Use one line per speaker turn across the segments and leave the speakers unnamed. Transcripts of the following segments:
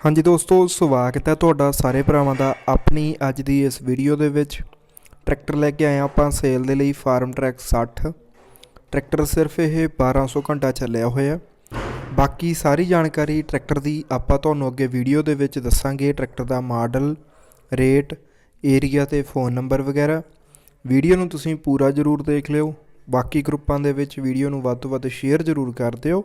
ਹਾਂਜੀ ਦੋਸਤੋ, ਸਵਾਗਤ ਹੈ ਤੁਹਾਡਾ ਸਾਰੇ ਭਰਾਵਾਂ ਦਾ ਆਪਣੀ ਅੱਜ ਦੀ ਇਸ ਵੀਡੀਓ ਦੇ ਵਿੱਚ। ਟਰੈਕਟਰ ਲੈ ਕੇ ਆਏ ਹਾਂ ਆਪਾਂ ਸੇਲ ਦੇ ਲਈ ਫਾਰਮ ਟਰੈਕ 60 ਟਰੈਕਟਰ ਸਿਰਫ ਇਹ 1200 ਘੰਟਾ ਚੱਲਿਆ ਹੋਇਆ। ਬਾਕੀ ਸਾਰੀ ਜਾਣਕਾਰੀ ਟਰੈਕਟਰ ਦੀ ਆਪਾਂ ਤੁਹਾਨੂੰ ਅੱਗੇ ਵੀਡੀਓ ਦੇ ਵਿੱਚ ਦੱਸਾਂਗੇ। ਟਰੈਕਟਰ ਦਾ ਮਾਡਲ, ਰੇਟ ਏਰੀਆ ਤੇ ਫੋਨ ਨੰਬਰ ਵਗੈਰਾ। ਵੀਡੀਓ ਨੂੰ ਤੁਸੀਂ ਪੂਰਾ ਜ਼ਰੂਰ ਦੇਖ ਲਿਓ। ਬਾਕੀ ਗਰੁੱਪਾਂ ਦੇ ਵਿੱਚ ਵੀਡੀਓ ਨੂੰ ਵੱਧ ਤੋਂ ਵੱਧ ਸ਼ੇਅਰ ਜ਼ਰੂਰ ਕਰ ਦਿਓ।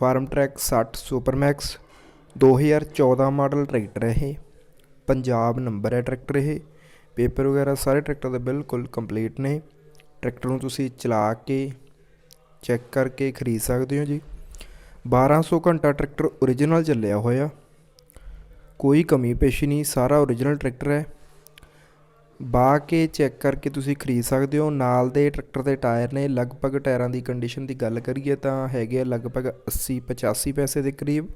Farm track 60 Supermax 2014 model tractor ਹੈ ਇਹ, ਪੰਜਾਬ ਨੰਬਰ ਹੈ ਟਰੈਕਟਰ ਇਹ, ਪੇਪਰ ਵਗੈਰਾ ਸਾਰੇ ਟਰੈਕਟਰ ਦੇ ਬਿਲਕੁਲ ਕੰਪਲੀਟ ਨੇ, ਟਰੈਕਟਰ ਨੂੰ ਤੁਸੀਂ ਚਲਾ ਕੇ ਚੈੱਕ ਕਰਕੇ ਖਰੀਦ ਸਕਦੇ ਹੋ ਜੀ। 1200 ਘੰਟਾ ਟਰੈਕਟਰ ਓਰੀਜਨਲ ਚੱਲਿਆ ਹੋਇਆ, ਕੋਈ ਕਮੀ ਪੇਸ਼ੀ ਨਹੀਂ, ਸਾਰਾ ਓਰੀਜਨਲ ਟਰੈਕਟਰ ਹੈ। ਬਾ ਕੇ ਚੈੱਕ ਕਰਕੇ ਤੁਸੀਂ ਖਰੀਦ ਸਕਦੇ ਹੋ। ਨਾਲ ਦੇ ਟਰੈਕਟਰ ਦੇ ਟਾਇਰ ਨੇ ਲਗਭਗ ਟਾਇਰਾਂ ਦੀ ਕੰਡੀਸ਼ਨ ਦੀ ਗੱਲ ਕਰੀਏ ਤਾਂ ਹੈਗੇ ਆ ਲਗਭਗ 80 85 ਪੈਸੇ ਦੇ ਕਰੀਬ।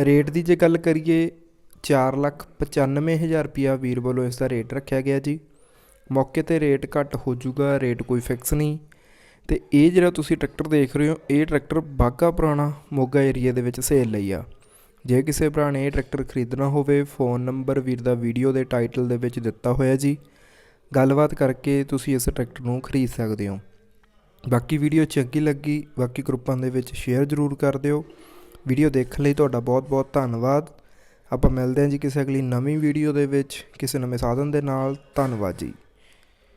ਰੇਟ ਦੀ ਜੇ ਗੱਲ ਕਰੀਏ 4 ਲੱਖ 95000 ਰੁਪਿਆ ਵੀਰ ਵੱਲੋਂ ਇਸ ਦਾ ਰੇਟ ਰੱਖਿਆ ਗਿਆ ਜੀ। ਮੌਕੇ ਤੇ ਰੇਟ ਘੱਟ ਹੋ ਜਾਊਗਾ, ਰੇਟ ਕੋਈ ਫਿਕਸ ਨਹੀਂ। ਤੇ ਇਹ ਜਿਹੜਾ ਤੁਸੀਂ ਟਰੈਕਟਰ ਦੇਖ ਰਹੇ ਹੋ, ਇਹ ਟਰੈਕਟਰ ਬਾਗਾ ਪੁਰਾਣਾ ਮੋਗਾ ਏਰੀਆ ਦੇ ਵਿੱਚ ਸੇਲ ਲਈ ਆ। ਜੇ ਕਿਸੇ ਭਰਾ ਨੇ ਇਹ ਟਰੈਕਟਰ ਖਰੀਦਣਾ ਹੋਵੇ, ਫੋਨ ਨੰਬਰ ਵੀਰ ਦਾ ਵੀਡੀਓ ਦੇ ਟਾਈਟਲ ਦੇ ਵਿੱਚ ਦਿੱਤਾ ਹੋਇਆ ਜੀ। ਗੱਲਬਾਤ ਕਰਕੇ ਤੁਸੀਂ ਇਸ ਟਰੈਕਟਰ ਨੂੰ ਖਰੀਦ ਸਕਦੇ ਹੋ। ਬਾਕੀ ਵੀਡੀਓ ਚੰਗੀ ਲੱਗੀ, ਬਾਕੀ ਗਰੁੱਪਾਂ ਦੇ ਵਿੱਚ ਸ਼ੇਅਰ ਜ਼ਰੂਰ ਕਰ ਦਿਓ। ਵੀਡੀਓ ਦੇਖਣ ਲਈ ਤੁਹਾਡਾ ਬਹੁਤ ਬਹੁਤ ਧੰਨਵਾਦ। ਆਪਾਂ ਮਿਲਦੇ ਹਾਂ ਜੀ ਕਿਸੇ ਅਗਲੀ ਨਵੀਂ ਵੀਡੀਓ ਦੇ ਵਿੱਚ, ਕਿਸੇ ਨਵੇਂ ਸਾਧਨ ਦੇ ਨਾਲ। ਧੰਨਵਾਦ ਜੀ।